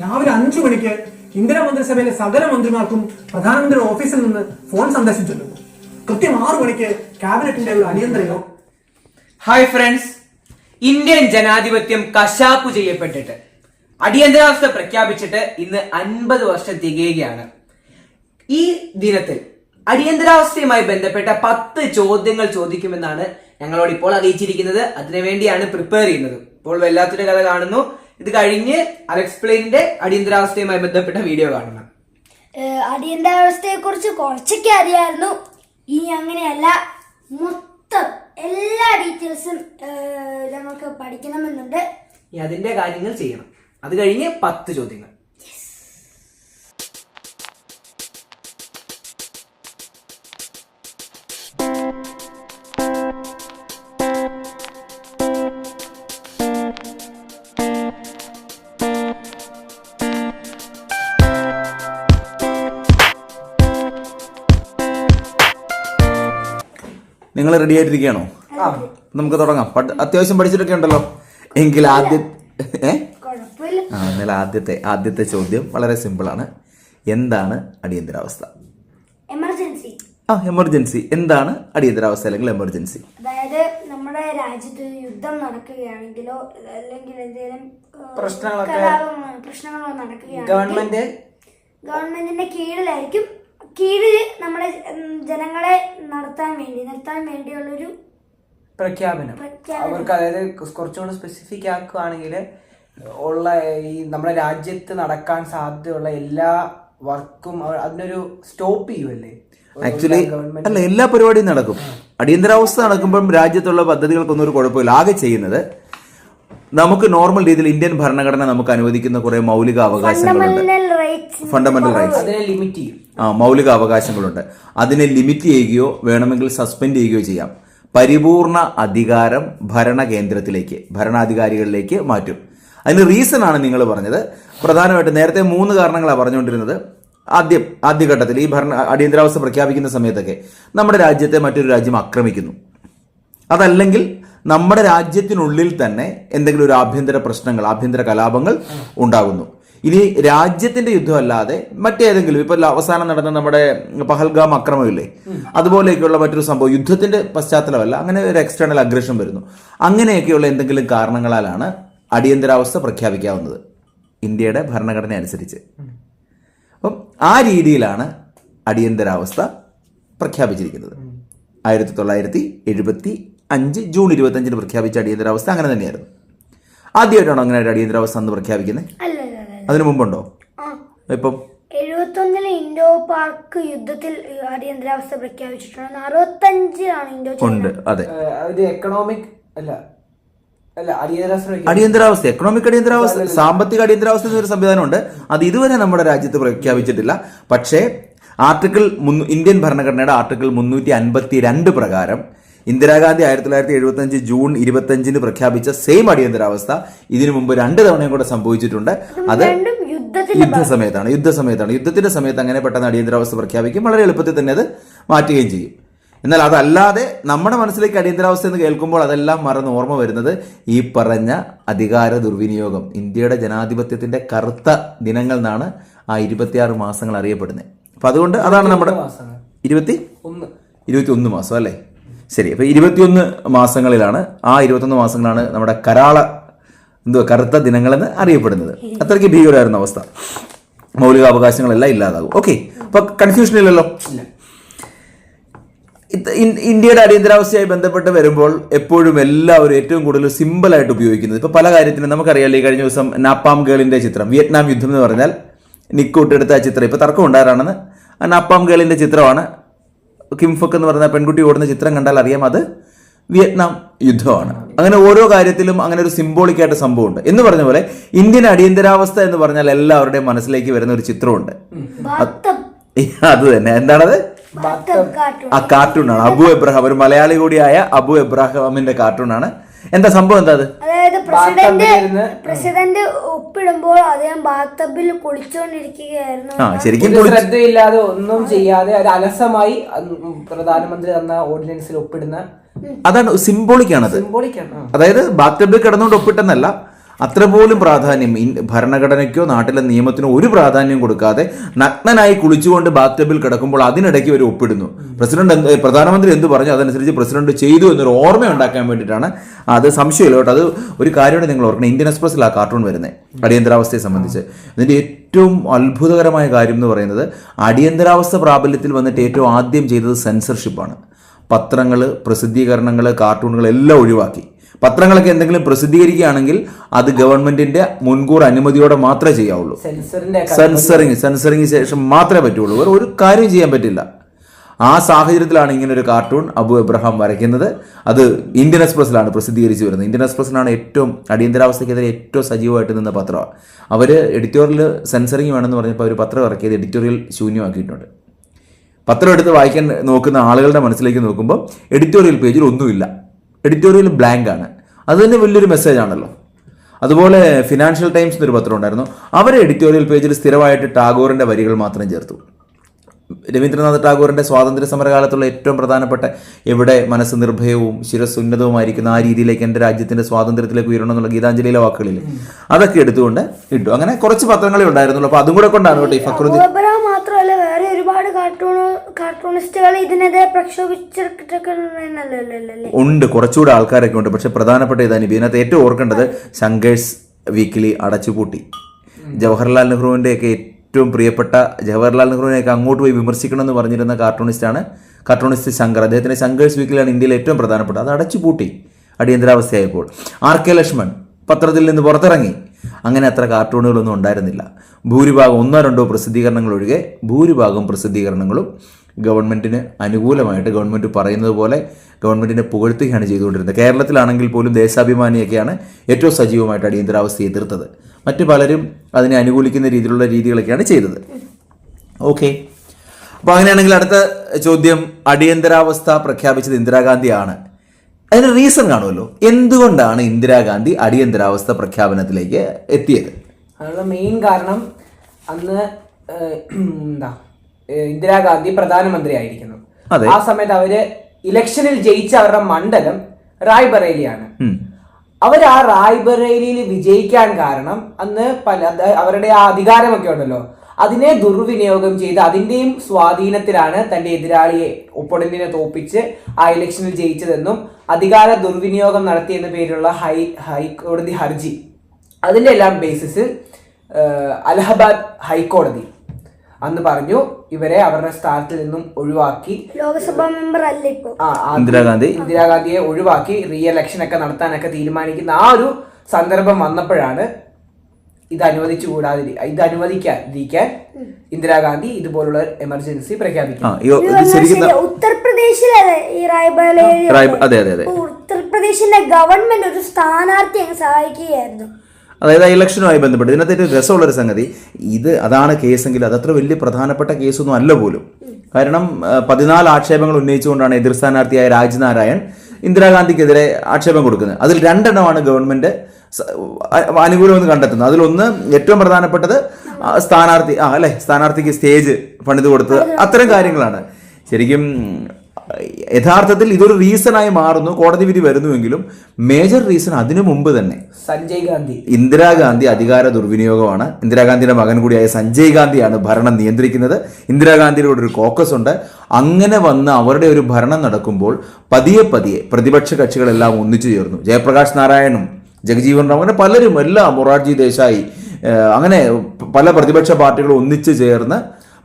രാവിലെ അഞ്ചു മണിക്ക് ഇന്ദിരാ മന്ത്രിസഭയിലെ സകല മന്ത്രിമാർക്കും പ്രധാനമന്ത്രി ഓഫീസിൽ നിന്ന് ഫോൺ ചെല്ലുന്നു കൃത്യം ആറു മണിക്ക് ക്യാബിനറ്റിന്റെ ഒരു അടിയന്തരയോ ഹായ് ഫ്രണ്ട്സ് ഇന്ത്യൻ ജനാധിപത്യം കശാപ്പു ചെയ്യപ്പെട്ടിട്ട്. അടിയന്തരാവസ്ഥ പ്രഖ്യാപിച്ചിട്ട് ഇന്ന് അൻപത് വർഷം തികയുകയാണ്. ഈ ദിനത്തിൽ അടിയന്തരാവസ്ഥയുമായി ബന്ധപ്പെട്ട പത്ത് ചോദ്യങ്ങൾ ചോദിക്കുമെന്നാണ് ഞങ്ങളോട് ഇപ്പോൾ അറിയിച്ചിരിക്കുന്നത്. അതിനുവേണ്ടിയാണ് പ്രിപ്പയർ ചെയ്യുന്നത്. ഇപ്പോൾ വല്ലാത്തൊരു കഥ കാണുന്നു. ഇത് കഴിഞ്ഞ് അലക്സ്പ്ലെയിനിന്റെ അടിയന്തരാവസ്ഥയുമായി ബന്ധപ്പെട്ട വീഡിയോ കാണണം. അടിയന്തരാവസ്ഥയെ കുറിച്ച് കുറച്ചൊക്കെ അറിയായിരുന്നു. ഇനി അങ്ങനെയല്ല. മൊത്തം എല്ലാ ഡീറ്റെയിൽസും നമുക്ക് പഠിക്കണമെന്നുണ്ട്. ഇനി അതിന്റെ കാര്യങ്ങൾ ചെയ്യണം. അത് കഴിഞ്ഞ് പത്ത് ചോദ്യങ്ങൾ. നിങ്ങൾ റെഡി ആയിട്ടിരിക്കുകയാണോ? നമുക്ക് തുടങ്ങാം. അത്യാവശ്യം പഠിച്ചിട്ടൊക്കെ ഉണ്ടല്ലോ. എങ്കിൽ ആദ്യ ഏ? കുഴപ്പമില്ല. ആ എന്നാൽ ആദ്യത്തെ ആദ്യത്തെ ചോദ്യം വളരെ സിമ്പിൾ ആണ്. എന്താണ് അടിയന്തരാവസ്ഥ? എമർജൻസി ആ എമർജൻസി എന്താണ് അടിയന്തരാവസ്ഥ അല്ലെങ്കിൽ എമർജൻസി അതായത് നമ്മുടെ രാജ്യത്ത് ഒരു യുദ്ധം നടക്കുകയാണെങ്കിലോ അല്ലെങ്കിൽ എന്തെങ്കിലും പ്രശ്നങ്ങളൊക്കെ- പ്രശ്നങ്ങളോ നടക്കുകയാണെങ്കിൽ ഗവൺമെന്റ് ഗവൺമെന്റിന്റെ കീഴിലായിരിക്കും കീഴിൽ നമ്മുടെ ജനങ്ങളെ നടത്താൻ വേണ്ടി നിർത്താൻ വേണ്ടിയുള്ളൊരു പ്രഖ്യാപനം. പ്രഖ്യാപനം. അവർക്ക് അതായത് കുറച്ചുകൂടെ സ്പെസിഫിക് ആക്കുകയാണെങ്കിൽ ഉള്ള ഈ നമ്മുടെ രാജ്യത്ത് നടക്കാൻ സാധ്യതയുള്ള എല്ലാ വർക്കും അതിനൊരു സ്റ്റോപ്പ് ചെയ്യുമല്ലേ ആക്ച്വലി അല്ല എല്ലാ പരിപാടിയും നടക്കും. അടിയന്തരാവസ്ഥ നടക്കുമ്പോൾ രാജ്യത്തുള്ള പദ്ധതികൾക്കൊന്നും ഒരു കുഴപ്പമില്ല. ആകെ ചെയ്യുന്നത് നമുക്ക് നോർമൽ രീതിയിൽ ഇന്ത്യൻ ഭരണഘടന നമുക്ക് അനുവദിക്കുന്ന കുറെ മൗലിക അവകാശങ്ങളുണ്ട്. ഫണ്ടമെന്റൽ റൈറ്റ്സ് അതിനെ ലിമിറ്റ് ചെയ്യും. ആ മൗലിക അവകാശങ്ങളുണ്ട്. അതിനെ ലിമിറ്റ് ചെയ്യുകയോ വേണമെങ്കിൽ സസ്പെൻഡ് ചെയ്യുകയോ ചെയ്യാം. പരിപൂർണ അധികാരം ഭരണകേന്ദ്രത്തിലേക്ക് ഭരണാധികാരികളിലേക്ക് മാറ്റും. അതിന് റീസൺ ആണ് നിങ്ങൾ പറഞ്ഞത്. പ്രധാനമായിട്ട് നേരത്തെ മൂന്ന് കാരണങ്ങളാണ് പറഞ്ഞുകൊണ്ടിരുന്നത്. ആദ്യം ആദ്യഘട്ടത്തിൽ ഈ ഭരണ അടിയന്തരാവസ്ഥ പ്രഖ്യാപിക്കുന്ന സമയത്തൊക്കെ നമ്മുടെ രാജ്യത്തെ മറ്റൊരു രാജ്യം ആക്രമിക്കുന്നു. അതല്ലെങ്കിൽ നമ്മുടെ രാജ്യത്തിനുള്ളിൽ തന്നെ എന്തെങ്കിലും ഒരു ആഭ്യന്തര പ്രശ്നങ്ങൾ ആഭ്യന്തര കലാപങ്ങൾ ഉണ്ടാകുന്നു. ഇനി രാജ്യത്തിന്റെ യുദ്ധമല്ലാതെ മറ്റേതെങ്കിലും ഇപ്പൊ അവസാനം നടന്ന നമ്മുടെ പഹൽഗാം അക്രമമില്ലേ? അതുപോലെയൊക്കെയുള്ള മറ്റൊരു സംഭവം യുദ്ധത്തിന്റെ പശ്ചാത്തലമല്ല അങ്ങനെ ഒരു എക്സ്റ്റേണൽ അഗ്രഷൻ വരുന്നു. അങ്ങനെയൊക്കെയുള്ള എന്തെങ്കിലും കാരണങ്ങളാലാണ് അടിയന്തരാവസ്ഥ പ്രഖ്യാപിക്കാവുന്നത്. ഇന്ത്യയുടെ ഭരണഘടന അനുസരിച്ച്. അപ്പം ആ രീതിയിലാണ് അടിയന്തരാവസ്ഥ പ്രഖ്യാപിച്ചിരിക്കുന്നത്. ആയിരത്തി തൊള്ളായിരത്തി എഴുപത്തി അഞ്ച് ജൂൺ ഇരുപത്തി അഞ്ചിന് പ്രഖ്യാപിച്ച അടിയന്തരാവസ്ഥ അങ്ങനെ തന്നെയായിരുന്നു. ആദ്യമായിട്ടാണോ അങ്ങനെ ഒരു അടിയന്തരാവസ്ഥ എന്ന് പ്രഖ്യാപിക്കുന്നത്? അല്ല അല്ല അല്ല അതിനു മുമ്പുണ്ടോ? ആ. ഇപ്പം? എഴുപത്തൊന്നിൽ ഇൻഡോ പാർക്ക് യുദ്ധത്തിൽ അടിയന്തരാവസ്ഥ പ്രഖ്യാപിച്ചിട്ടുണ്ട് അറുപത്തഞ്ചിലാണ് ഇൻഡോ ഉണ്ട് അതെ. ഒരു എക്കണോമിക് അല്ല അല്ല അടിയന്തരാവസ്ഥ അടിയന്തരാവസ്ഥ എക്കണോമിക് അടിയന്തരാവസ്ഥ സാമ്പത്തിക അടിയന്തരാവസ്ഥ എന്നൊരു സംവിധാനമുണ്ട്. അത് ഇതുവരെ നമ്മുടെ രാജ്യത്ത് പ്രഖ്യാപിച്ചിട്ടില്ല. പക്ഷേ ആർട്ടിക്കിൾ ഇന്ത്യൻ ഭരണഘടനയുടെ ആർട്ടിക്കിൾ മുന്നൂറ്റി അൻപത്തി രണ്ട് പ്രകാരം ഇന്ദിരാഗാന്ധി ആയിരത്തി തൊള്ളായിരത്തി എഴുപത്തി അഞ്ച് ജൂൺ ഇരുപത്തി അഞ്ചിന് പ്രഖ്യാപിച്ച സെയിം അടിയന്തരാവസ്ഥ ഇതിനു മുമ്പ് രണ്ട് തവണയും കൂടെ സംഭവിച്ചിട്ടുണ്ട്. അത് രണ്ടും സമയത്താണ് യുദ്ധ സമയത്താണ്. യുദ്ധത്തിന്റെ സമയത്ത് അങ്ങനെ പെട്ടെന്ന് അടിയന്തരാവസ്ഥ പ്രഖ്യാപിക്കും. വളരെ എളുപ്പത്തിൽ തന്നെ അത് മാറ്റുകയും ചെയ്യും. എന്നാൽ അതല്ലാതെ നമ്മുടെ മനസ്സിലേക്ക് അടിയന്തരാവസ്ഥ എന്ന് കേൾക്കുമ്പോൾ അതെല്ലാം മറന്ന് ഓർമ്മ വരുന്നത് ഈ പറഞ്ഞ അധികാര ദുർവിനിയോഗം ഇന്ത്യയുടെ ജനാധിപത്യത്തിന്റെ കറുത്ത ദിനങ്ങൾ എന്നാണ് ആ ഇരുപത്തിയാറ് മാസങ്ങൾ അറിയപ്പെടുന്നത്. അപ്പൊ അതുകൊണ്ട് അതാണ് നമ്മുടെ. ഇരുപത്തി ഒന്ന് ഇരുപത്തി ഒന്ന്. മാസം അല്ലേ? ശരി അപ്പൊ ഇരുപത്തിയൊന്ന് മാസങ്ങളിലാണ് ആ ഇരുപത്തൊന്ന് മാസങ്ങളാണ് നമ്മുടെ കരാള എന്തുവാ കറുത്ത ദിനങ്ങളെന്ന് അറിയപ്പെടുന്നത്. അത്രയ്ക്ക് ഭീകരമായിരുന്ന അവസ്ഥ. മൗലികാവകാശങ്ങളെല്ലാം ഇല്ലാതാകും. ഓക്കെ അപ്പൊ കൺഫ്യൂഷൻ ഇല്ലല്ലോ ഇന്ത്യയുടെ അടിയന്തരാവസ്ഥയായി ബന്ധപ്പെട്ട് വരുമ്പോൾ എപ്പോഴും എല്ലാവരും ഏറ്റവും കൂടുതൽ സിമ്പിളായിട്ട് ഉപയോഗിക്കുന്നത്. ഇപ്പൊ പല കാര്യത്തിനും നമുക്കറിയാലോ ഈ കഴിഞ്ഞ ദിവസം നാപ്പാം ഗേളിന്റെ ചിത്രം വിയറ്റ്നാം യുദ്ധം എന്ന് പറഞ്ഞാൽ നിക്കൂട്ടെടുത്ത ആ ചിത്രം ഇപ്പൊ തർക്കം ഉണ്ടാകാറാണെന്ന് ആ നാപ്പാം ഗേളിന്റെ ചിത്രമാണ് കിംഫക്ക് എന്ന് പറയുന്ന പെൺകുട്ടി ഓടുന്ന ചിത്രം കണ്ടാൽ അറിയാം അത് വിയറ്റ്നാം യുദ്ധമാണ്. അങ്ങനെ ഓരോ കാര്യത്തിലും അങ്ങനെ ഒരു സിംബോളിക് ആയിട്ട് സംഭവമുണ്ട്. എന്ന് പറഞ്ഞ പോലെ ഇന്ത്യൻ അടിയന്തരാവസ്ഥ എന്ന് പറഞ്ഞാൽ എല്ലാവരുടെയും മനസ്സിലേക്ക് വരുന്ന ഒരു ചിത്രമുണ്ട്. അത് തന്നെ. എന്താണത്? ആ കാർട്ടൂൺ കാർട്ടൂണാണ് അബു എബ്രഹാം ഒരു മലയാളി കൂടിയായ അബു എബ്രാഹാമിന്റെ കാർട്ടൂണാണ് എന്താ സംഭവം എന്താ അത്? അതായത് പ്രസിഡന്റ് പ്രസിഡന്റ് ഒപ്പിടുമ്പോൾ അദ്ദേഹം ബാത്തബിൽ കുളിച്ചുകൊണ്ടിരിക്കുകയായിരുന്നു ആ ശരിക്കും ഒരു കുളിച്ച് ശ്രദ്ധയില്ലാതെ ഒന്നും ചെയ്യാതെ ഒരു അലസമായി അത് പ്രധാനമന്ത്രി തന്ന ഓർഡിനൻസിൽ ഒപ്പിടുന്ന അതാണ് സിംബോളിക് ആണത്. സിംബോളിക്കാണ് അതായത് ബാത്തബിൽ കിടന്നുകൊണ്ട് ഒപ്പിട്ടെന്നല്ല അത്ര പോലും പ്രാധാന്യം ഭരണഘടനയ്ക്കോ നാട്ടിലെ നിയമത്തിനോ ഒരു പ്രാധാന്യം കൊടുക്കാതെ നഗ്നനായി കുളിച്ചുകൊണ്ട് ബാത്ടബിൽ കിടക്കുമ്പോൾ അതിനിടയ്ക്ക് ഒരു ഒപ്പിടുന്നു. പ്രസിഡന്റ് പ്രധാനമന്ത്രി എന്ത് പറഞ്ഞു? അതനുസരിച്ച് പ്രസിഡന്റ് ചെയ്തു എന്നൊരു ഓർമ്മ ഉണ്ടാക്കാൻ വേണ്ടിയിട്ടാണ് അത് സംശയമില്ല കേട്ടോ. അത് ഒരു കാര്യമാണ് നിങ്ങൾ ഓർക്കണം. ഇന്ത്യൻ എക്സ്പ്രസ്സിൽ ആ കാർട്ടൂൺ വരുന്നത് അടിയന്തരാവസ്ഥയെ സംബന്ധിച്ച്. ഇതിന്റെ ഏറ്റവും അത്ഭുതകരമായ കാര്യം എന്ന് പറയുന്നത് അടിയന്തരാവസ്ഥ പ്രാബല്യത്തിൽ വന്നിട്ട് ഏറ്റവും ആദ്യം ചെയ്തത് സെൻസർഷിപ്പാണ് പത്രങ്ങൾ പ്രസിദ്ധീകരണങ്ങൾ കാർട്ടൂണുകൾ എല്ലാം ഒഴിവാക്കി. പത്രങ്ങളൊക്കെ എന്തെങ്കിലും പ്രസിദ്ധീകരിക്കുകയാണെങ്കിൽ അത് ഗവൺമെന്റിന്റെ മുൻകൂർ അനുമതിയോടെ മാത്രമേ ചെയ്യാവുള്ളൂ. സെൻസറിങ് സെൻസറിങ് ശേഷം മാത്രമേ പറ്റുള്ളൂ. വേറെ ഒരു കാര്യം ചെയ്യാൻ പറ്റില്ല. ആ സാഹചര്യത്തിലാണ് ഇങ്ങനെ ഒരു കാർട്ടൂൺ അബു എബ്രഹാം വരയ്ക്കുന്നത്. അത് ഇന്ത്യൻ എക്സ്പ്രസ്സിലാണ് പ്രസിദ്ധീകരിച്ചു വരുന്നത്. ഇന്ത്യൻ എക്സ്പ്രസ്സിലാണ് ഏറ്റവും അടിയന്തരാവസ്ഥയ്ക്കെതിരെ ഏറ്റവും സജീവമായിട്ട് നിന്ന പത്രമാണ് അവർ എഡിറ്റോറിയൽ സെൻസറിങ് വേണമെന്ന് പറഞ്ഞപ്പോൾ അവർ പത്രം ഇറക്കിയത് എഡിറ്റോറിയൽ ശൂന്യമാക്കിയിട്ടുണ്ട്. പത്രം എടുത്ത് വായിക്കാൻ നോക്കുന്ന ആളുകളുടെ മനസ്സിലേക്ക് നോക്കുമ്പോൾ എഡിറ്റോറിയൽ പേജിൽ ഒന്നുമില്ല. എഡിറ്റോറിയൽ ബ്ലാങ്ക് ആണ്. അത് തന്നെ വലിയൊരു മെസ്സേജ് ആണല്ലോ. അതുപോലെ ഫിനാൻഷ്യൽ ടൈംസ് എന്നൊരു പത്രം ഉണ്ടായിരുന്നു. അവരെ എഡിറ്റോറിയൽ പേജിൽ സ്ഥിരമായിട്ട് ടാഗോറിന്റെ വരികൾ മാത്രം ചേർത്തു. രവീന്ദ്രനാഥ് ടാഗോറിന്റെ സ്വാതന്ത്ര്യ സമരകാലത്തുള്ള ഏറ്റവും പ്രധാനപ്പെട്ട എവിടെ മനസ്സ് നിർഭയവും ശിരസ് ഉന്നതവുമായിരിക്കുന്ന ആ രീതിയിലേക്ക് എന്റെ രാജ്യത്തിന്റെ സ്വാതന്ത്ര്യത്തിലേക്ക് ഉയരണം എന്നുള്ള ഗീതാഞ്ജലിയിലെ വാക്കുകളിൽ അതൊക്കെ എടുത്തുകൊണ്ട് ഇട്ടു. അങ്ങനെ കുറച്ച് പത്രങ്ങളെ ഉണ്ടായിരുന്നുള്ളൂ. അപ്പൊ അതും കൂടെ കൊണ്ടാണ് കേട്ടോ ഈ ഫക്രുദ്ദീൻ ഒരുപാട് കാർട്ടൂൺ കാർട്ടൂണിസ്റ്റുകൾ ഇതിനെതിരെ പ്രക്ഷോഭിച്ചിട്ടൊക്കെ ഉണ്ട്. കുറച്ചുകൂടെ ആൾക്കാരൊക്കെ ഉണ്ട്. പക്ഷെ പ്രധാനപ്പെട്ട ഇതാണ് ഇതിനകത്ത് ഏറ്റവും ഓർക്കേണ്ടത് ശങ്കേഴ്സ് വീക്കിലി അടച്ചുപൂട്ടി. ജവഹർലാൽ നെഹ്റുവിന്റെ ഒക്കെ ഏറ്റവും പ്രിയപ്പെട്ട ജവഹർലാൽ നെഹ്റുവിനെയൊക്കെ അങ്ങോട്ട് പോയി വിമർശിക്കണം എന്ന് പറഞ്ഞിരുന്ന കാർട്ടൂണിസ്റ്റാണ് കാർട്ടൂണിസ്റ്റ് ശങ്കർ. അദ്ദേഹത്തിന്റെ ശങ്കേഴ്സ് വീക്കിലാണ് ഇന്ത്യയിൽ ഏറ്റവും പ്രധാനപ്പെട്ട അത് അടച്ചുപൂട്ടി. അടിയന്തരാവസ്ഥയായപ്പോൾ. ആർ കെ ലക്ഷ്മൺ പത്രത്തിൽ നിന്ന് പുറത്തിറങ്ങി. അങ്ങനെ അത്ര കാർട്ടൂണുകളൊന്നും ഉണ്ടായിരുന്നില്ല. ഭൂരിഭാഗം ഒന്നോ രണ്ടോ പ്രസിദ്ധീകരണങ്ങൾ ഒഴികെ ഭൂരിഭാഗം പ്രസിദ്ധീകരണങ്ങളും ഗവൺമെന്റിന് അനുകൂലമായിട്ട് ഗവൺമെന്റ് പറയുന്നത് പോലെ ഗവൺമെന്റിനെ പുകഴ്ത്തുകയാണ് ചെയ്തുകൊണ്ടിരുന്നത്. കേരളത്തിലാണെങ്കിൽ പോലും ദേശാഭിമാനിയൊക്കെയാണ് ഏറ്റവും സജീവമായിട്ട് അടിയന്തരാവസ്ഥയെ എതിർത്തത്. മറ്റു പലരും അതിനെ അനുകൂലിക്കുന്ന രീതിയിലുള്ള രീതികളൊക്കെയാണ് ചെയ്തത്. ഓക്കെ. അപ്പോൾ അങ്ങനെയാണെങ്കിൽ അടുത്ത ചോദ്യം അടിയന്തരാവസ്ഥ പ്രഖ്യാപിച്ചത് ഇന്ദിരാഗാന്ധിയാണ്. അതിന് റീസൺ കാണുമല്ലോ. എന്തുകൊണ്ടാണ് ഇന്ദിരാഗാന്ധി അടിയന്തരാവസ്ഥ പ്രഖ്യാപനത്തിലേക്ക് എത്തിയത്? അതിനുള്ള മെയിൻ കാരണം അന്ന് എന്താ ഇന്ദിരാഗാന്ധി പ്രധാനമന്ത്രി ആയിരിക്കുന്നു ആ സമയത്ത് അവർ ഇലക്ഷനിൽ ജയിച്ച അവരുടെ മണ്ഡലം റായ്ബറേലിയാണ്. അവർ ആ റായ്ബറേലിയിൽ വിജയിക്കാൻ കാരണം അന്ന് പല അവരുടെ ആ അധികാരമൊക്കെ ഉണ്ടല്ലോ. അതിനെ ദുർവിനിയോഗം ചെയ്ത് അതിന്റെയും സ്വാധീനത്തിലാണ് തന്റെ എതിരാളിയെ ഒപ്പണന്റിനെ തോപ്പിച്ച് ആ ഇലക്ഷനിൽ ജയിച്ചതെന്നും അധികാര ദുർവിനിയോഗം നടത്തിയെന്ന പേരിലുള്ള ഹൈ ഹൈക്കോടതി ഹർജി. അതിന്റെ എല്ലാം ബേസിസിൽ അലഹബാദ് ഹൈക്കോടതി. അന്ന് പറഞ്ഞു ഇവരെ അവരുടെ സ്ഥാനത്തിൽ നിന്നും ഒഴിവാക്കി. ലോക്സഭാ മെമ്പർ അല്ല ഇന്ദിരാഗാന്ധി. ഇന്ദിരാഗാന്ധിയെ ഒഴിവാക്കി റീ ഇലക്ഷൻ ഒക്കെ നടത്താനൊക്കെ തീരുമാനിക്കുന്ന ആ ഒരു സന്ദർഭം വന്നപ്പോഴാണ് ഇത് അനുവദിച്ചു കൂടാതിരി ഇത് അനുവദിക്കാതിരിക്കാൻ ഇന്ദിരാഗാന്ധി ഇതുപോലുള്ള എമർജൻസി പ്രഖ്യാപിക്കും അതെ അതെ അതെ. ഉത്തർപ്രദേശിന്റെ ഗവൺമെന്റ് ഒരു സ്ഥാനാർത്ഥി സഹായിക്കുകയായിരുന്നു. അതായത് ആ ഇലക്ഷനുമായി ബന്ധപ്പെട്ട് ഇതിനകത്ത് ഏറ്റവും രസമുള്ളൊരു സംഗതി ഇത് അതാണ് കേസെങ്കിൽ അതത്ര വലിയ പ്രധാനപ്പെട്ട കേസൊന്നും അല്ല പോലും. കാരണം പതിനാല് ആക്ഷേപങ്ങൾ ഉന്നയിച്ചുകൊണ്ടാണ് എതിർ സ്ഥാനാർത്ഥിയായ രാജ്നാരായൺ ഇന്ദിരാഗാന്ധിക്കെതിരെ ആക്ഷേപം കൊടുക്കുന്നത്. അതിൽ രണ്ടെണ്ണമാണ് ഗവൺമെന്റ് അനുകൂലമെന്ന് കണ്ടെത്തുന്നത് അതിലൊന്ന് ഏറ്റവും പ്രധാനപ്പെട്ടത് സ്ഥാനാർത്ഥി ആ അല്ലെ? സ്ഥാനാർത്ഥിക്ക് സ്റ്റേജ് പണിത് കൊടുത്ത് അത്തരം കാര്യങ്ങളാണ്. ശരിക്കും യഥാർത്ഥത്തിൽ ഇതൊരു റീസണായി മാറുന്നു. കോടതി വിധി വരുന്നുവെങ്കിലും മേജർ റീസൺ അതിനു മുമ്പ് തന്നെ. സഞ്ജയ് ഗാന്ധി. ഇന്ദിരാഗാന്ധി അധികാര ദുർവിനിയോഗമാണ്. ഇന്ദിരാഗാന്ധിയുടെ മകൻ കൂടിയായ സഞ്ജയ് ഗാന്ധിയാണ് ഭരണം നിയന്ത്രിക്കുന്നത്. ഇന്ദിരാഗാന്ധിയുടെ കൂടെ ഒരു കോക്കസ് ഉണ്ട്. അങ്ങനെ വന്ന് അവരുടെ ഒരു ഭരണം നടക്കുമ്പോൾ പതിയെ പതിയെ പ്രതിപക്ഷ കക്ഷികളെല്ലാം ഒന്നിച്ചു ചേർന്നു. ജയപ്രകാശ് നാരായണും ജഗജീവൻ റാം അങ്ങനെ പലരും എല്ലാം മൊറാർജി ദേശായി അങ്ങനെ പല പ്രതിപക്ഷ പാർട്ടികളും ഒന്നിച്ചു ചേർന്ന്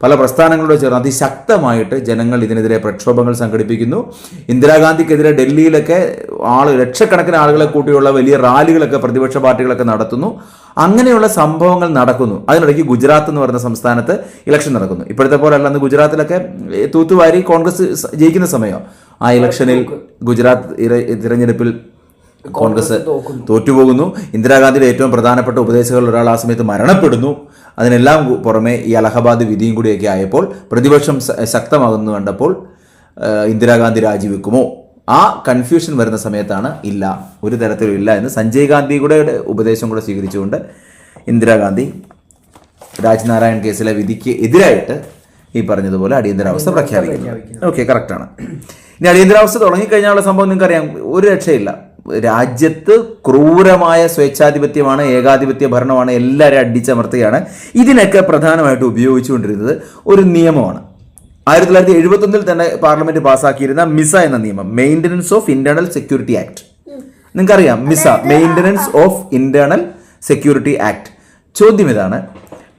പല പ്രസ്ഥാനങ്ങളോട് ചേർന്ന് അതിശക്തമായിട്ട് ജനങ്ങൾ ഇതിനെതിരെ പ്രക്ഷോഭങ്ങൾ സംഘടിപ്പിക്കുന്നു. ഇന്ദിരാഗാന്ധിക്കെതിരെ ഡൽഹിയിലൊക്കെ ആൾ ലക്ഷക്കണക്കിന് ആളുകളെ കൂട്ടിയുള്ള വലിയ റാലികളൊക്കെ പ്രതിപക്ഷ പാർട്ടികളൊക്കെ നടത്തുന്നു. അങ്ങനെയുള്ള സംഭവങ്ങൾ നടക്കുന്നു. അതിനിടയ്ക്ക് ഗുജറാത്ത് എന്ന് പറയുന്ന സംസ്ഥാനത്ത് ഇലക്ഷൻ നടക്കുന്നു. ഇപ്പോഴത്തെ പോലെ അല്ല ഗുജറാത്തിലൊക്കെ തൂത്തുവാരി കോൺഗ്രസ് ജയിക്കുന്ന സമയം. ആ ഇലക്ഷനിൽ ഗുജറാത്ത് തിരഞ്ഞെടുപ്പിൽ കോൺഗ്രസ് തോറ്റുപോകുന്നു. ഇന്ദിരാഗാന്ധിയുടെ ഏറ്റവും പ്രധാനപ്പെട്ട ഉപദേശകളിൽ ഒരാൾ ആ സമയത്ത് മരണപ്പെടുന്നു. അതിനെല്ലാം പുറമെ ഈ അലഹബാദ് വിധിയും കൂടിയൊക്കെ ആയപ്പോൾ പ്രതിപക്ഷം ശക്തമാകുന്നു കണ്ടപ്പോൾ ഇന്ദിരാഗാന്ധി രാജിവെക്കുമോ? ആ കൺഫ്യൂഷൻ വരുന്ന സമയത്താണ് ഇല്ല. ഒരു തരത്തിലും ഇല്ല എന്ന് സഞ്ജയ് ഗാന്ധി കൂടെ ഉപദേശം കൂടെ സ്വീകരിച്ചുകൊണ്ട് ഇന്ദിരാഗാന്ധി രാജ്നാരായൺ കേസിലെ വിധിക്ക് എതിരായിട്ട് ഈ പറഞ്ഞതുപോലെ അടിയന്തരാവസ്ഥ പ്രഖ്യാപിക്കുന്നു. ഓക്കെ കറക്റ്റാണ്. ഇനി അടിയന്തരാവസ്ഥ തുടങ്ങിക്കഴിഞ്ഞാലുള്ള സംഭവം നിങ്ങൾക്കറിയാം. ഒരു രക്ഷയില്ല. രാജ്യത്ത് ക്രൂരമായ സ്വേച്ഛാധിപത്യമാണ് ഏകാധിപത്യ ഭരണമാണ് എല്ലാവരും അടിച്ചമർത്തുകയാണ്. ഇതിനൊക്കെ പ്രധാനമായിട്ട് ഉപയോഗിച്ചുകൊണ്ടിരുന്നത് ഒരു നിയമമാണ്. ആയിരത്തി തൊള്ളായിരത്തി എഴുപത്തൊന്നിൽ തന്നെ പാർലമെന്റ് പാസ്സാക്കിയിരുന്ന മിസ എന്ന നിയമം maintenance of internal security act നിങ്ങൾക്കറിയാം MISA maintenance of internal security act ചോദ്യം ഇതാണ്.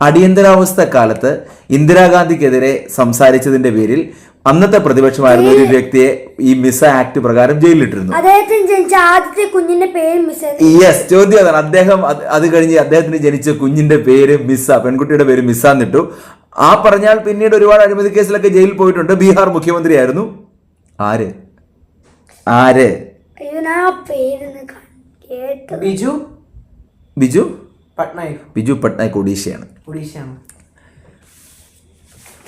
അടിയന്തരാവസ്ഥ കാലത്ത് ഇന്ദിരാഗാന്ധിക്കെതിരെ സംസാരിച്ചതിന്റെ പേരിൽ അന്നത്തെ പ്രതിപക്ഷമായിരുന്ന ഒരു വ്യക്തിയെ ഈ മിസ ആക്ട് പ്രകാരം ജയിലിലിട്ടിരുന്നു. അദ്ദേഹത്തിന് ജനിച്ച ആദ്യത്തെ കുഞ്ഞിന്റെ പേര് മിസ് യെസ് ചോദ്യം അതാണ്. അദ്ദേഹം അത് കഴിഞ്ഞ് അദ്ദേഹത്തിന് ജനിച്ച കുഞ്ഞിന്റെ പേര് മിസ്സ പെൺകുട്ടിയുടെ പേര് മിസ എന്നിട്ടു. ആ പറഞ്ഞാൽ പിന്നീട് ഒരുപാട് അഴിമതി കേസിലൊക്കെ ജയിലിൽ പോയിട്ടുണ്ട്. ബീഹാർ മുഖ്യമന്ത്രിയായിരുന്നു. ആര്? ആര്? ബിജു? ബിജു? പട്നായിക്. ബിജു പട്നായിക് ഒഡീഷയാണ്. ഒഡീഷയാണ്.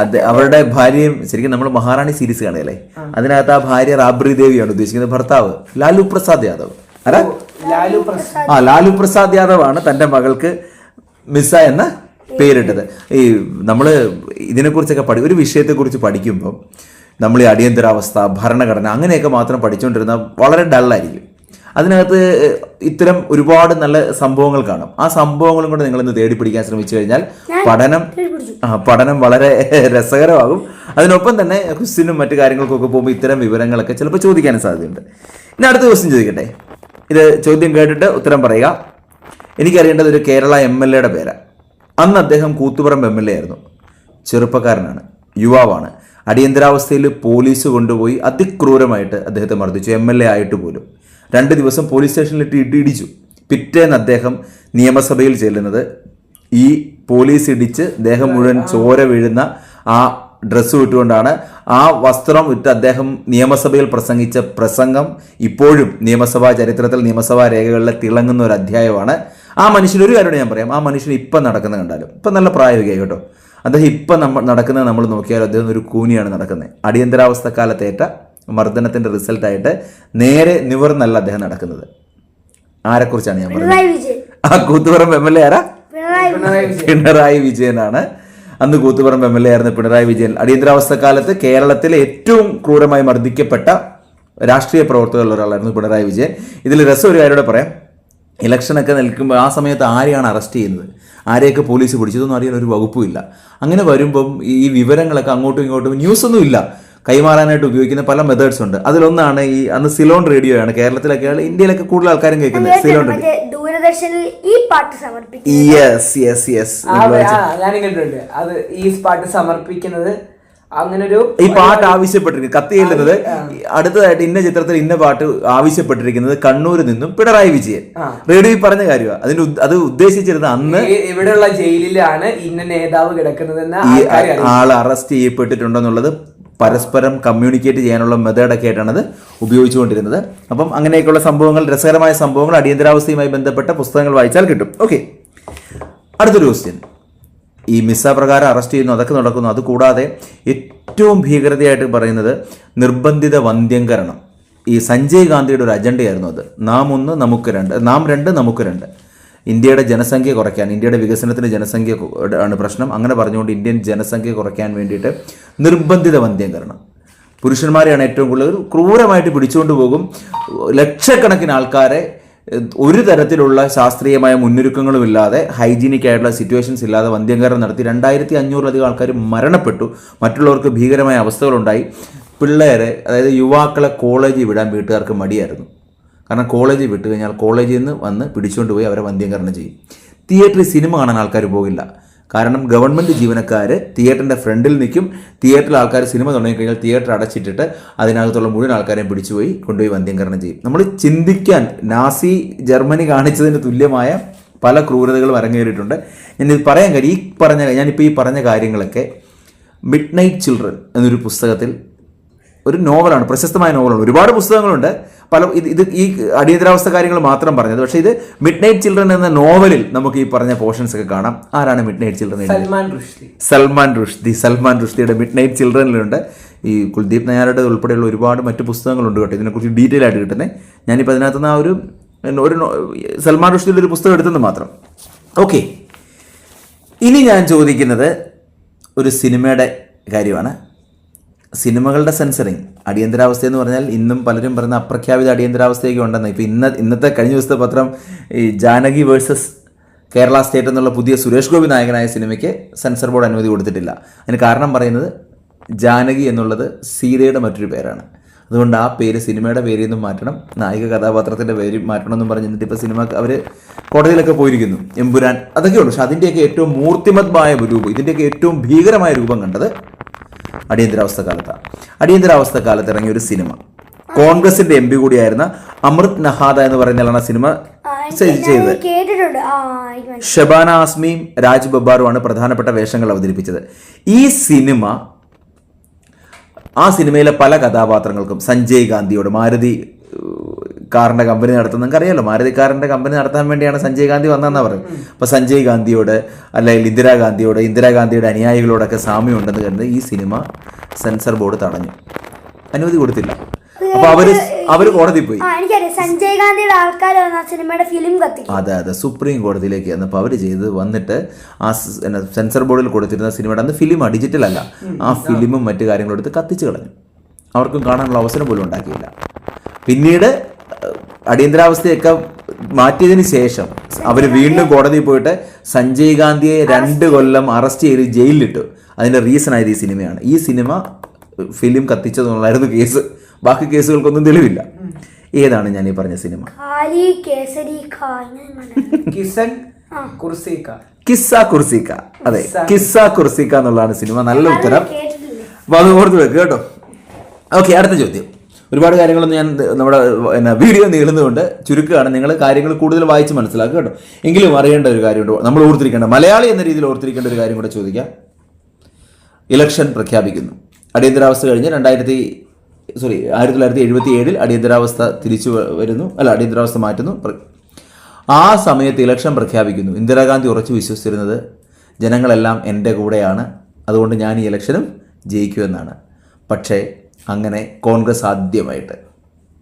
അത് അവരുടെ ഭാര്യയും ശരിക്കും നമ്മൾ മഹാറാണി സീരീസ് കാണുകയല്ലേ? അതിനകത്ത് ആ ഭാര്യ റാബ്രി ദേവിയാണ് ഉദ്ദേശിക്കുന്നത്. ഭർത്താവ് ലാലു പ്രസാദ് യാദവ്. ആരാ ലാലു പ്രസാദ്. ആ ലാലു പ്രസാദ് യാദവ് ആണ് തന്റെ മകൾക്ക് മിസ്സ എന്ന പേരിട്ടത്. ഈ നമ്മൾ ഇതിനെക്കുറിച്ചൊക്കെ പഠി ഒരു വിഷയത്തെക്കുറിച്ച് പഠിക്കുമ്പോൾ നമ്മൾ ഈ അടിയന്തരാവസ്ഥ ഭരണഘടന അങ്ങനെയൊക്കെ മാത്രം പഠിച്ചുകൊണ്ടിരുന്ന വളരെ ഡള്ളായിരിക്കും അതിനകത്ത് ഇത്തരം ഒരുപാട് നല്ല സംഭവങ്ങൾ കാണും. ആ സംഭവങ്ങളും കൂടെ നിങ്ങൾ ഇന്ന് തേടി പിടിക്കാൻ ശ്രമിച്ചു കഴിഞ്ഞാൽ പഠനം ആ പഠനം വളരെ രസകരമാകും. അതിനൊപ്പം തന്നെ ക്രിസ്റ്റിനും മറ്റു കാര്യങ്ങൾക്കൊക്കെ പോകുമ്പോൾ ഇത്തരം വിവരങ്ങളൊക്കെ ചിലപ്പോൾ ചോദിക്കാനും സാധ്യതയുണ്ട്. ഇനി അടുത്ത ക്വസ്റ്റ്യൻ ചോദിക്കട്ടെ? ഇത് ചോദ്യം കേട്ടിട്ട് ഉത്തരം പറയുക. എനിക്കറിയേണ്ടത് ഒരു കേരള എം എൽ എയുടെ പേരാണ് അന്ന് അദ്ദേഹം കൂത്തുപറമ്പ് എം എൽ എ ആയിരുന്നു ചെറുപ്പക്കാരനാണ് യുവാവാണ്. അടിയന്തരാവസ്ഥയിൽ പോലീസ് കൊണ്ടുപോയി അതിക്രൂരമായിട്ട് അദ്ദേഹത്തെ മർദ്ദിച്ചു. എം എൽ എ ആയിട്ട് പോലും. രണ്ട് ദിവസം പോലീസ് സ്റ്റേഷനിലിട്ട് ഇടി ഇടിച്ചു. പിറ്റേന്ന് അദ്ദേഹം നിയമസഭയിൽ ചെല്ലുന്നത്. ഈ പോലീസ് ഇടിച്ച് ദേഹം മുഴുവൻ ചോര വീഴുന്ന ആ ഡ്രസ്സ് വിട്ടുകൊണ്ടാണ് ആ വസ്ത്രം വിട്ട് അദ്ദേഹം നിയമസഭയിൽ പ്രസംഗിച്ച പ്രസംഗം ഇപ്പോഴും നിയമസഭാ ചരിത്രത്തിൽ നിയമസഭാ രേഖകളിൽ തിളങ്ങുന്ന ഒരു അധ്യായമാണ്. ആ മനുഷ്യൻ ഒരു കാര്യം ഞാൻ പറയാം. ആ മനുഷ്യൻ ഇപ്പം നടക്കുന്നത് കണ്ടാലും. ഇപ്പം നല്ല പ്രായോഗികമായി കേട്ടോ. അദ്ദേഹം ഇപ്പം നമ്മൾ നടക്കുന്നത് നമ്മൾ നോക്കിയാൽ അദ്ദേഹം ഒരു കൂനിയാണ് നടക്കുന്നത്. അടിയന്തരാവസ്ഥ കാലത്തേറ്റ മർദ്ദനത്തിന്റെ റിസൾട്ടായിട്ട് നേരെ നിവർന്നല്ല അദ്ദേഹം നടക്കുന്നത്. ആരെക്കുറിച്ചാണ് ഞാൻ പറഞ്ഞത് പിണറായി വിജയൻ. ആ കൂത്തുപറമ്പ് എം എൽ എ ആരാ? പിണറായി പിണറായി വിജയൻ. പിണറായി വിജയനാണ്. അന്ന് കൂത്തുപറമ്പ് എം എൽ എ ആയിരുന്ന പിണറായി വിജയൻ. അടിയന്തരാവസ്ഥ കാലത്ത് കേരളത്തിലെ ഏറ്റവും ക്രൂരമായി മർദ്ദിക്കപ്പെട്ട രാഷ്ട്രീയ പ്രവർത്തകരിൽ ഒരാളായിരുന്നു പിണറായി വിജയൻ. ഇതിൽ രസം ഒരു കാര്യം പറയാം. ഇലക്ഷനൊക്കെ നിൽക്കുമ്പോൾ ആ സമയത്ത് ആരെയാണ് അറസ്റ്റ് ചെയ്യുന്നത്? ആരെയൊക്കെ പോലീസ് പിടിച്ചതൊന്നും അറിയാൻ ഒരു വകുപ്പുമില്ല അങ്ങനെ വരുമ്പം ഈ വിവരങ്ങളൊക്കെ അങ്ങോട്ടും ഇങ്ങോട്ടും ന്യൂസൊന്നും ഇല്ല. കൈമാറാനായിട്ട് ഉപയോഗിക്കുന്ന പല മെത്തേഡ്സ് ഉണ്ട്. അതിലൊന്നാണ് ഈ അന്ന് സിലോൺ റേഡിയോ ആണ്. കേരളത്തിലൊക്കെ ഇന്ത്യയിലൊക്കെ കൂടുതൽ ആൾക്കാരും കേൾക്കുന്നത് സിലോൺ റേഡിയോ ദൂരദർശനിൽ ഈ പാട്ട് സമർപ്പിക്കും യെസ് യെസ് യെസ് ഞാൻ കേട്ടിട്ടുണ്ട്. അത് ഈ പാട്ട് സമർപ്പിക്കുന്നത് അങ്ങനെ ഒരു ഈ പാട്ട് ആവശ്യപ്പെട്ടിരിക്കുന്നത് കത്തി എഴുതുന്നത്. അടുത്തതായിട്ട് ഇന്ന ചിത്രത്തിൽ ഇന്ന പാട്ട് ആവശ്യപ്പെട്ടിരിക്കുന്നത് കണ്ണൂരിൽ നിന്നും പിണറായി വിജയൻ. റേഡിയോയിൽ പറഞ്ഞ കാര്യമാണ് അതിന് അത് ഉദ്ദേശിച്ചിരുന്ന അന്ന് ഇവിടെയുള്ള ജയിലിലാണ് ഇന്ന നേതാവ് കിടക്കുന്നതെന്ന്. ആൾ അറസ്റ്റ് ചെയ്യപ്പെട്ടിട്ടുണ്ടെന്നുള്ളത് പരസ്പരം കമ്മ്യൂണിക്കേറ്റ് ചെയ്യാനുള്ള മെത്തേഡൊക്കെ അത് ഉപയോഗിച്ചുകൊണ്ടിരുന്നത്. അപ്പം അങ്ങനെയൊക്കെയുള്ള സംഭവങ്ങൾ രസകരമായ സംഭവങ്ങൾ അടിയന്തരാവസ്ഥയുമായി ബന്ധപ്പെട്ട പുസ്തകങ്ങൾ വായിച്ചാൽ കിട്ടും. ഓക്കെ അടുത്തൊരു ക്വസ്റ്റ്യൻ ഈ മിസ്സ പ്രകാരം അറസ്റ്റ് ചെയ്യുന്നു അതൊക്കെ നടക്കുന്നു. അതുകൂടാതെ ഏറ്റവും ഭീകരതയായിട്ട് പറയുന്നത് നിർബന്ധിത വന്ധ്യംകരണം. ഈ സഞ്ജയ് ഗാന്ധിയുടെ ഒരു അജണ്ടയായിരുന്നു അത്. നാം ഒന്ന് നമുക്ക് രണ്ട്. നാം രണ്ട് നമുക്ക് രണ്ട്. ഇന്ത്യയുടെ ജനസംഖ്യ കുറയ്ക്കാൻ ഇന്ത്യയുടെ വികസനത്തിന് ജനസംഖ്യ ആണ് പ്രശ്നം. അങ്ങനെ പറഞ്ഞുകൊണ്ട് ഇന്ത്യൻ ജനസംഖ്യ കുറയ്ക്കാൻ വേണ്ടിയിട്ട് നിർബന്ധിത വന്ധ്യംകരണം പുരുഷന്മാരെയാണ് ഏറ്റവും കൂടുതൽ ക്രൂരമായിട്ട് പിടിച്ചുകൊണ്ട് പോകും. ലക്ഷക്കണക്കിന് ആൾക്കാരെ ഒരു തരത്തിലുള്ള ശാസ്ത്രീയമായ മുന്നൊരുക്കങ്ങളും ഇല്ലാതെ ഹൈജീനിക് ആയിട്ടുള്ള സിറ്റുവേഷൻസ് ഇല്ലാതെ വന്ധ്യംകരണം നടത്തി രണ്ടായിരത്തി അഞ്ഞൂറിലധികം ആൾക്കാർ മരണപ്പെട്ടു. മറ്റുള്ളവർക്ക് ഭീകരമായ അവസ്ഥകളുണ്ടായി. പിള്ളേരെ അതായത് യുവാക്കളെ കോളേജിൽ വിടാൻ വീട്ടുകാർക്ക് മടിയായിരുന്നു. കാരണം കോളേജ് വിട്ടു കഴിഞ്ഞാൽ കോളേജിൽ നിന്ന് വന്ന് പിടിച്ചുകൊണ്ട് പോയി അവരെ വന്ധ്യംകരണം ചെയ്യും. തിയേറ്ററിൽ സിനിമ കാണാൻ ആൾക്കാർ പോകില്ല. കാരണം ഗവൺമെന്റ് ജീവനക്കാർ തിയേറ്ററിന്റെ ഫ്രണ്ടിൽ നിൽക്കും. തിയേറ്ററിൽ ആൾക്കാർ സിനിമ തുടങ്ങിക്കഴിഞ്ഞാൽ തിയേറ്റർ അടച്ചിട്ടിട്ട് അതിനകത്തുള്ള മുഴുവൻ ആൾക്കാരെയും പിടിച്ചുപോയി കൊണ്ടുപോയി വന്ധ്യംകരണം ചെയ്യും. നമ്മൾ ചിന്തിക്കാൻ നാസി ജർമ്മനി കാണിച്ചതിന് തുല്യമായ പല ക്രൂരതകളും അരങ്ങേറിയിട്ടുണ്ട്. ഞാൻ ഇത് പറയാൻ കാര്യം ഈ പറഞ്ഞ ഞാനിപ്പോൾ ഈ പറഞ്ഞ കാര്യങ്ങളൊക്കെ മിഡ് നൈറ്റ് ചിൽഡ്രൻ എന്നൊരു പുസ്തകത്തിൽ ഒരു നോവലാണ് പ്രശസ്തമായ നോവലാണ്. ഒരുപാട് പുസ്തകങ്ങളുണ്ട്. പല ഇത് ഇത് ഈ അടിയന്തരാവസ്ഥ കാര്യങ്ങൾ മാത്രം പറഞ്ഞത്. പക്ഷേ ഇത് മിഡ് നൈറ്റ് ചിൽഡ്രൻ എന്ന നോവലിൽ നമുക്ക് ഈ പറഞ്ഞ പോർഷൻസ് ഒക്കെ കാണാം. ആരാണ് midnight children Salman Rushdie. Salman Rushdie. Salman റുഷ്ദിയുടെ മിഡ് നൈറ്റ് ചിൽഡ്രനിലുണ്ട് ഈ കുൽദീപ് നായരുടെ ഉൾപ്പെടെയുള്ള ഒരുപാട് മറ്റ് പുസ്തകങ്ങളുണ്ട് കേട്ടോ. ഇതിനെക്കുറിച്ച് ഡീറ്റെയിൽ ആയിട്ട് കിട്ടുന്നത് ഞാനിപ്പോൾ അതിനകത്ത് നിന്ന് ആ ഒരു ഒരു സൽമാൻ റുഷ്ദിയുടെ ഒരു പുസ്തകം എടുത്തത് മാത്രം. ഓക്കെ ഇനി ഞാൻ ചോദിക്കുന്നത് ഒരു സിനിമയുടെ കാര്യമാണ്. സിനിമകളുടെ സെൻസറിങ് അടിയന്തരാവസ്ഥ എന്ന് പറഞ്ഞാൽ ഇന്നും പലരും പറയുന്ന അപ്രഖ്യാപിത അടിയന്തരാവസ്ഥയൊക്കെ ഉണ്ടെന്ന്. ഇപ്പം ഇന്ന ഇന്നത്തെ കഴിഞ്ഞ ദിവസത്തെ പത്രം ഈ ജാനകി വേഴ്സസ് കേരള സ്റ്റേറ്റ് എന്നുള്ള പുതിയ സുരേഷ് ഗോപി നായകനായ സിനിമയ്ക്ക് സെൻസർ ബോർഡ് അനുമതി കൊടുത്തിട്ടില്ല. അതിന് കാരണം പറയുന്നത് ജാനകി എന്നുള്ളത് സീതയുടെ മറ്റൊരു പേരാണ്. അതുകൊണ്ട് ആ പേര് സിനിമയുടെ പേരിൽ നിന്നും മാറ്റണം നായിക കഥാപാത്രത്തിന്റെ പേര് മാറ്റണം എന്നും പറഞ്ഞിട്ട് ഇപ്പോൾ സിനിമ അവർ കോടതിയിലൊക്കെ പോയിരിക്കുന്നു. എമ്പുരാൻ. അതൊക്കെയുള്ളൂ പക്ഷെ അതിന്റെയൊക്കെ ഏറ്റവും മൂർത്തിമത്മായ രൂപം ഇതിന്റെയൊക്കെ ഏറ്റവും ഭീകരമായ രൂപം കണ്ടത് അടിയന്തരാവസ്ഥ കാലത്താണ് അടിയന്തരാവസ്ഥ കാലത്ത് ഇറങ്ങിയ ഒരു സിനിമ. കോൺഗ്രസിന്റെ എം പി കൂടിയായിരുന്ന അമൃത് നഹാദ എന്ന് പറയുന്നതാണ് ആ സിനിമ ചെയ്തത്. ഷബാന ആസ്മിയും രാജ് ബബ്ബാറുമാണ് പ്രധാനപ്പെട്ട വേഷങ്ങൾ അവതരിപ്പിച്ചത്. ഈ സിനിമ ആ സിനിമയിലെ പല കഥാപാത്രങ്ങൾക്കും സഞ്ജയ് ഗാന്ധിയോട് മാരുതി ഏഹ്, കാറിന്റെ കമ്പനി നടത്തുന്ന നിങ്ങൾക്ക് അറിയാലോ മാരുതി കാറിന്റെ കമ്പനി നടത്താൻ വേണ്ടിയാണ് സഞ്ജയ് ഗാന്ധി വന്നതെന്ന് പറയും അപ്പൊ സഞ്ജയ് ഗാന്ധിയോട് അല്ലെങ്കിൽ ഇന്ദിരാഗാന്ധിയോട് ഇന്ദിരാഗാന്ധിയുടെ അനുയായികളോടൊക്കെ സാമ്യം ഉണ്ടെന്ന് കണ്ട് ഈ സിനിമ സെൻസർ ബോർഡ് തടഞ്ഞു. അനുമതി കൊടുത്തില്ല. അപ്പൊ അവർ അവർ കോടതി പോയി. ആ എനിക്കറിയാം. സഞ്ജയ് ഗാന്ധിയുടെ ആൾക്കാർ സിനിമയുടെ ഫിലിം കത്തി. അതെ അതെ. സുപ്രീം കോടതിയിലേക്ക് വന്നപ്പോ അവർ ചെയ്ത് വന്നിട്ട് ആ സെൻസർ ബോർഡിൽ കൊടുത്തിരുന്ന സിനിമയുടെ അന്ന് ഫിലിം ഡിജിറ്റൽ അല്ല. ആ ഫിലിമും മറ്റു കാര്യങ്ങളും എടുത്ത് കത്തിച്ചു കളഞ്ഞു. അവർക്കും കാണാനുള്ള അവസരം പോലും ഉണ്ടാക്കിയില്ല. പിന്നീട് അടിയന്തരാവസ്ഥയൊക്കെ മാറ്റിയതിന് ശേഷം അവർ വീണ്ടും കോടതിയിൽ പോയിട്ട് സഞ്ജയ് ഗാന്ധിയെ രണ്ട് കൊല്ലം അറസ്റ്റ് ചെയ്ത് ജയിലിലിട്ടു. അതിന്റെ റീസൺ ആയത് ഈ സിനിമയാണ്. ഈ സിനിമ ഫിലിം കത്തിച്ചതെന്നുള്ളായിരുന്നു കേസ്. ബാക്കി കേസുകൾക്കൊന്നും തെളിവില്ല. ഏതാണ് ഞാൻ ഈ പറഞ്ഞ സിനിമ. കിസൻ കിസ്സ കുർസിക്ക. അതെ കിസ്സ. കുർസിക്ക എന്നുള്ളതാണ് സിനിമ. നല്ല ഉത്തരം. കേട്ടിട്ടില്ല അപ്പൊ അത് ഓർത്ത് വെക്കുക കേട്ടോ. ഓക്കെ അടുത്ത ചോദ്യം. ഒരുപാട് കാര്യങ്ങളൊന്നും ഞാൻ നമ്മുടെ എന്നാ വീഡിയോ നീളുന്നതുകൊണ്ട് ചുരുക്കുകയാണ്. നിങ്ങൾ കാര്യങ്ങൾ കൂടുതൽ വായിച്ച് മനസ്സിലാക്കുക കേട്ടോ. എങ്കിലും അറിയേണ്ട ഒരു കാര്യമുണ്ട്. നമ്മൾ ഓർത്തിരിക്കേണ്ട മലയാളി എന്ന രീതിയിൽ ഓർത്തിരിക്കേണ്ട ഒരു കാര്യം കൂടെ ചോദിക്കാം. ഇലക്ഷൻ പ്രഖ്യാപിക്കുന്നു. അടിയന്തരാവസ്ഥ കഴിഞ്ഞ് രണ്ടായിരത്തി സോറി ആയിരത്തി തൊള്ളായിരത്തി എഴുപത്തി ഏഴിൽ അടിയന്തരാവസ്ഥ തിരിച്ചു വരുന്നു. അല്ല അടിയന്തരാവസ്ഥ മാറ്റുന്നു. ആ സമയത്ത് ഇലക്ഷൻ പ്രഖ്യാപിക്കുന്നു. ഇന്ദിരാഗാന്ധി ഉറച്ചു വിശ്വസിച്ചിരുന്നത് ജനങ്ങളെല്ലാം എന്റെ കൂടെയാണ്. അതുകൊണ്ട് ഞാൻ ഈ ഇലക്ഷനും ജയിക്കുമെന്നാണ്. പക്ഷേ അങ്ങനെ കോൺഗ്രസ് ആദ്യമായിട്ട്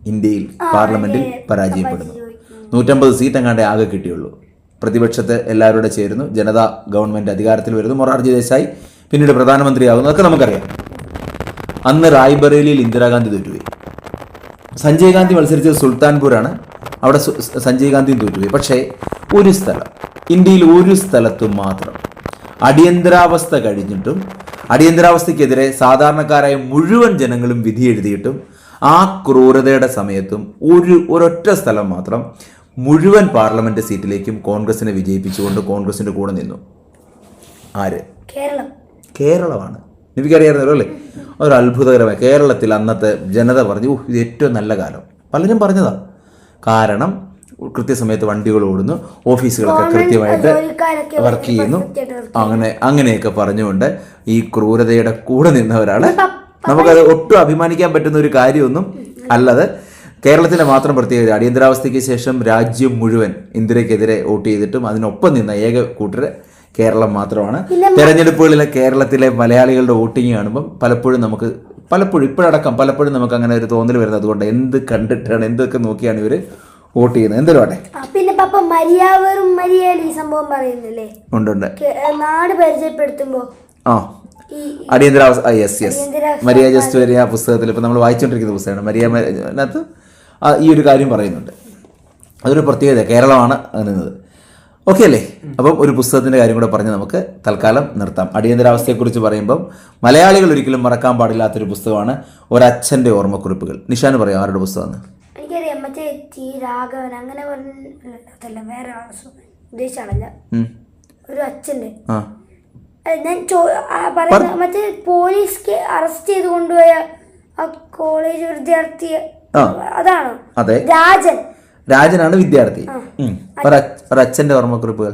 ഇന്ത്യയിൽ പാർലമെന്റിൽ പരാജയപ്പെടുന്നു. നൂറ്റമ്പത് സീറ്റ് എങ്ങാണ്ടേ ആകെ കിട്ടിയുള്ളൂ. പ്രതിപക്ഷത്ത് എല്ലാവരുടെ ചേരുന്നു. ജനതാ ഗവൺമെന്റ് അധികാരത്തിൽ വരുന്നു. മൊറാർജി ദേശായി പിന്നീട് പ്രധാനമന്ത്രിയാകുന്നു. അതൊക്കെ നമുക്കറിയാം. അന്ന് റായ്ബറേലിയിൽ ഇന്ദിരാഗാന്ധി തോറ്റുപോയി. സഞ്ജയ് ഗാന്ധി മത്സരിച്ചത് സുൽത്താൻപൂരാണ്. അവിടെ സഞ്ജയ് ഗാന്ധിയും തോറ്റുപോയി. പക്ഷേ ഒരു സ്ഥലം ഇന്ത്യയിൽ ഒരു സ്ഥലത്തും മാത്രം അടിയന്തരാവസ്ഥ കഴിഞ്ഞിട്ടും അടിയന്തരാവസ്ഥയ്ക്കെതിരെ സാധാരണക്കാരായ മുഴുവൻ ജനങ്ങളും വിധി എഴുതിയിട്ടും ആ ക്രൂരതയുടെ സമയത്തും ഒരു ഒരൊറ്റ സ്ഥലം മാത്രം മുഴുവൻ പാർലമെന്റ് സീറ്റിലേക്കും കോൺഗ്രസിനെ വിജയിപ്പിച്ചുകൊണ്ട് കോൺഗ്രസിന്റെ കൂടെ നിന്നു. ആര്? കേരളം. കേരളമാണ്. എനിക്കറിയാമായിരുന്നല്ലോ അല്ലേ? ഒരു അത്ഭുതകരമായ കേരളത്തിൽ അന്നത്തെ ജനത പറഞ്ഞു "ഉഹ്, ഇത് ഏറ്റവും നല്ല കാലം. പലരും പറഞ്ഞതാണ് കാരണം കൃത്യസമയത്ത് വണ്ടികൾ ഓടുന്നു ഓഫീസുകളൊക്കെ കൃത്യമായിട്ട് വർക്ക് ചെയ്യുന്നു. അങ്ങനെ അങ്ങനെയൊക്കെ പറഞ്ഞുകൊണ്ട് ഈ ക്രൂരതയുടെ കൂടെ നിന്നവരാണ്. നമുക്കത് ഒട്ടും അഭിമാനിക്കാൻ പറ്റുന്ന ഒരു കാര്യമൊന്നും അല്ലത്. കേരളത്തിലെ മാത്രം പ്രത്യേകത അടിയന്തരാവസ്ഥയ്ക്ക് ശേഷം രാജ്യം മുഴുവൻ ഇന്ദിരയ്ക്കെതിരെ വോട്ട് ചെയ്തിട്ടും അതിനൊപ്പം നിന്ന ഏക കൂട്ടര് കേരളം മാത്രമാണ്. തെരഞ്ഞെടുപ്പുകളിലെ കേരളത്തിലെ മലയാളികളുടെ വോട്ടിംഗ് കാണുമ്പം പലപ്പോഴും നമുക്ക് പലപ്പോഴും ഇപ്പോഴടക്കം പലപ്പോഴും നമുക്ക് അങ്ങനെ ഒരു തോന്നൽ വരുന്നത് അതുകൊണ്ട് എന്ത് കണ്ടിട്ടാണ് എന്തൊക്കെ നോക്കിയാണ് ഇവർ വോട്ട് ചെയ്യുന്നത്. എന്തൊരു ആട്ടെ പിന്നെ പപ്പ മരിയാവറും മരിയാലും ഈ സംഭവം പറയുന്നില്ലേ? ഉണ്ട് ഉണ്ട്. നാട് പരിചയപ്പെടുത്തുമ്പോ ആ. അടിയന്തരാവസ്ഥ യെസ് യെസ് മരിയ ജസ്റ്റ് വരിക ആ പുസ്തകത്തിൽ ഇപ്പം നമ്മൾ വായിച്ചുകൊണ്ടിരിക്കുന്ന പുസ്തകമാണ്. മരിയ അതിനകത്ത് ഈ ഒരു കാര്യം പറയുന്നുണ്ട്. അതൊരു പ്രത്യേകത. കേരളമാണ് അങ്ങനെ നിന്നത് ഓക്കെ അല്ലേ? അപ്പം ഒരു പുസ്തകത്തിന്റെ കാര്യം കൂടെ പറഞ്ഞ് നമുക്ക് തൽക്കാലം നിർത്താം. അടിയന്തരാവസ്ഥയെക്കുറിച്ച് പറയുമ്പം മലയാളികൾ ഒരിക്കലും മറക്കാൻ പാടില്ലാത്തൊരു പുസ്തകമാണ് ഒരച്ഛന്റെ ഓർമ്മക്കുറിപ്പുകൾ. നിഷാന് പറയാം ആരുടെ പുസ്തകമാണ്? ടി രാഘവൻ അങ്ങനെ പറഞ്ഞല്ല വേറെ ഉദ്ദേശിച്ചാണല്ല. ഒരു അച്ഛന്റെ. ഞാൻ പറയുന്ന മറ്റേ പോലീസ് അറസ്റ്റ് ചെയ്ത് കൊണ്ടുപോയ ആ കോളേജ് വിദ്യാർത്ഥി അതാണ് അതാണോ. അതെ. രാജൻ. രാജനാണ് വിദ്യാർത്ഥി. ഒരച്ഛന്റെ ഓർമ്മക്കുറിപ്പുകൾ.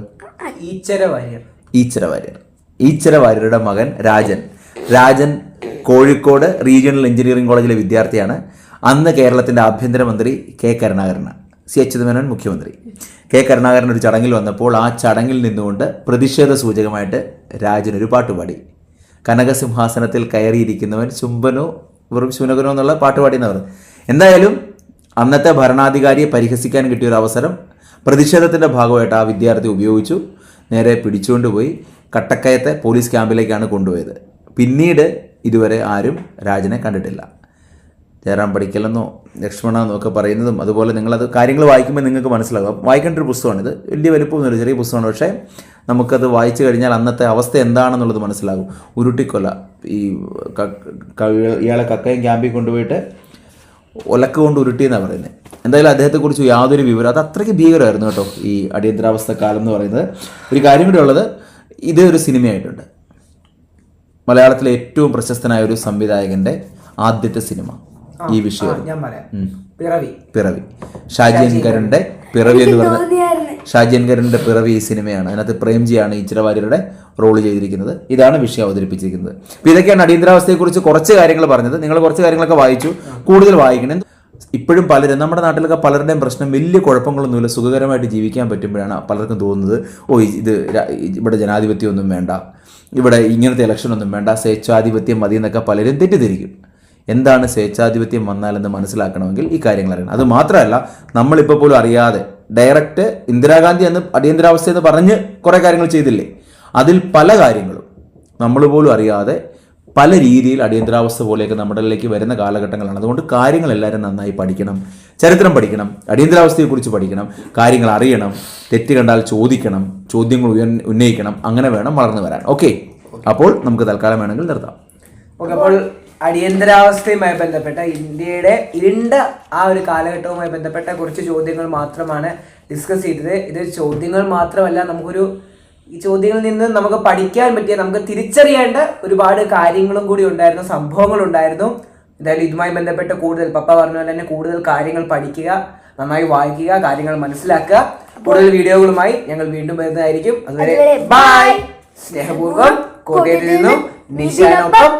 ഈച്ചര വാര്യർ. ഈച്ചര വാര്യർ. ഈച്ചര വാര്യരുടെ മകൻ രാജൻ. രാജൻ കോഴിക്കോട് റീജിയണൽ എഞ്ചിനീയറിംഗ് കോളേജിലെ വിദ്യാർത്ഥിയാണ്. അന്ന് കേരളത്തിന്റെ ആഭ്യന്തരമന്ത്രി കെ കരുണാകരനാണ്. സി അച്യുതമേനോൻ മുഖ്യമന്ത്രി. കെ കരുണാകരൻ ഒരു ചടങ്ങിൽ വന്നപ്പോൾ ആ ചടങ്ങിൽ നിന്നുകൊണ്ട് പ്രതിഷേധ സൂചകമായിട്ട് രാജൻ ഒരു പാട്ട് പാടി. കനകസിംഹാസനത്തിൽ കയറിയിരിക്കുന്നവൻ ചുംബനോ വെറും ശുനകനോ എന്നുള്ള പാട്ട് പറഞ്ഞു. എന്തായാലും അന്നത്തെ ഭരണാധികാരിയെ പരിഹസിക്കാൻ കിട്ടിയ ഒരു അവസരം പ്രതിഷേധത്തിന്റെ ഭാഗമായിട്ട് ആ വിദ്യാർത്ഥി ഉപയോഗിച്ചു. നേരെ പിടിച്ചുകൊണ്ടുപോയി കട്ടക്കയത്തെ പോലീസ് ക്യാമ്പിലേക്കാണ് കൊണ്ടുപോയത്. പിന്നീട് ഇതുവരെ ആരും രാജനെ കണ്ടിട്ടില്ല. ജയറാം പഠിക്കലെന്നോ ലക്ഷ്മണെന്നോ ഒക്കെ പറയുന്നതും അതുപോലെ നിങ്ങളത് കാര്യങ്ങൾ വായിക്കുമ്പോൾ നിങ്ങൾക്ക് മനസ്സിലാകും. വായിക്കേണ്ട ഒരു പുസ്തകമാണിത്. വലിയ വലുപ്പമൊന്നുമില്ല ചെറിയ പുസ്തകമാണ്. പക്ഷേ നമുക്കത് വായിച്ചു കഴിഞ്ഞാൽ അന്നത്തെ അവസ്ഥ എന്താണെന്നുള്ളത് മനസ്സിലാകും. ഉരുട്ടിക്കൊല. ഈ ഇയാളെ കക്കയും ക്യാമ്പിൽ കൊണ്ടുപോയിട്ട് കൊണ്ട് ഉരുട്ടിയെന്നാണ് പറയുന്നത്. എന്തായാലും അദ്ദേഹത്തെക്കുറിച്ച് യാതൊരു വിവരം അത് അത്രയ്ക്ക് ഭീകരമായിരുന്നു കേട്ടോ ഈ അടിയന്തരാവസ്ഥ കാലം എന്ന് പറയുന്നത്. ഒരു കാര്യം കൂടി ഉള്ളത് ഇതേ ഒരു സിനിമയായിട്ടുണ്ട്. മലയാളത്തിലെ ഏറ്റവും പ്രശസ്തനായ ഒരു സംവിധായകന്റെ ആദ്യത്തെ സിനിമ. ഈ വിഷയം ഞാൻ പറയാം. പിറവി. പിറവി. ഷാജിയൻകരന്റെ പിറവി എന്ന് പറഞ്ഞ ഷാജിയൻകരന്റെ പിറവി ഈ സിനിമയാണ്. അതിനകത്ത് പ്രേംജിയാണ് ഈ വാര്യരുടെ റോൾ ചെയ്തിരിക്കുന്നത്. ഇതാണ് വിഷയം അവതരിപ്പിച്ചിരിക്കുന്നത്. അപ്പോൾ ഇതൊക്കെയാണ് അടിയന്തരാവസ്ഥയെക്കുറിച്ച് കുറച്ച് കാര്യങ്ങൾ പറഞ്ഞത്. നിങ്ങൾ കുറച്ച് കാര്യങ്ങളൊക്കെ വായിച്ചു. കൂടുതൽ വായിക്കണം. ഇപ്പോഴും പലരും നമ്മുടെ നാട്ടിലൊക്കെ പലരുടെയും പ്രശ്നം വലിയ കുഴപ്പങ്ങളൊന്നുമില്ല. സുഖകരമായിട്ട് ജീവിക്കാൻ പറ്റുമ്പോഴാണ് പലർക്കും തോന്നുന്നത് ഓ ഇത് ഇവിടെ ജനാധിപത്യമൊന്നും വേണ്ട. ഇവിടെ ഇങ്ങനത്തെ ഇലക്ഷൻ ഒന്നും വേണ്ട. സ്വേച്ഛാധിപത്യം മതി എന്നൊക്കെ പലരും തെറ്റിദ്ധരിക്കും. എന്താണ് സ്വേച്ഛാധിപത്യം വന്നാലെന്ന് മനസ്സിലാക്കണമെങ്കിൽ ഈ കാര്യങ്ങൾ അറിയണം. അത് മാത്രമല്ല നമ്മളിപ്പോൾ പോലും അറിയാതെ ഡയറക്റ്റ് ഇന്ദിരാഗാന്ധി എന്ന് അടിയന്തരാവസ്ഥ എന്ന് പറഞ്ഞ് കുറേ കാര്യങ്ങൾ ചെയ്തില്ലേ? അതിൽ പല കാര്യങ്ങളും നമ്മൾ പോലും അറിയാതെ പല രീതിയിൽ അടിയന്തരാവസ്ഥ പോലെയൊക്കെ നമ്മുടെ ഇടയിലേക്ക് വരുന്ന കാലഘട്ടങ്ങളാണ്. അതുകൊണ്ട് കാര്യങ്ങൾ എല്ലാവരും നന്നായി പഠിക്കണം. ചരിത്രം പഠിക്കണം. അടിയന്തരാവസ്ഥയെക്കുറിച്ച് പഠിക്കണം. കാര്യങ്ങൾ അറിയണം. തെറ്റ് കണ്ടാൽ ചോദിക്കണം. ചോദ്യങ്ങൾ ഉന്നയിക്കണം. അങ്ങനെ വേണം വളർന്നു വരാൻ. ഓക്കെ അപ്പോൾ നമുക്ക് തൽക്കാലം വേണമെങ്കിൽ നിർത്താം. ഓക്കെ അപ്പോൾ അടിയന്തരാവസ്ഥയുമായി ബന്ധപ്പെട്ട ഇന്ത്യയുടെ ഇരുണ്ട ആ ഒരു കാലഘട്ടവുമായി ബന്ധപ്പെട്ട കുറച്ച് ചോദ്യങ്ങൾ മാത്രമാണ് ഡിസ്കസ് ചെയ്തത്. ഇത് ചോദ്യങ്ങൾ മാത്രമല്ല നമുക്കൊരു ഈ ചോദ്യങ്ങളിൽ നിന്ന് നമുക്ക് പഠിക്കാൻ പറ്റിയ നമുക്ക് തിരിച്ചറിയേണ്ട ഒരുപാട് കാര്യങ്ങളും കൂടി ഉണ്ടായിരുന്നു സംഭവങ്ങൾ ഉണ്ടായിരുന്നു. എന്തായാലും ഇതുമായി ബന്ധപ്പെട്ട് കൂടുതൽ പപ്പ പറഞ്ഞ പോലെ തന്നെ കൂടുതൽ കാര്യങ്ങൾ പഠിക്കുക നന്നായി വായിക്കുക കാര്യങ്ങൾ മനസ്സിലാക്കുക. കൂടുതൽ വീഡിയോകളുമായി ഞങ്ങൾ വീണ്ടും വരുന്നതായിരിക്കും. അതുവരെ ബൈ. സ്നേഹപൂർവം കോട്ടയത്തിൽ നിന്നും നിശാനൊപ്പം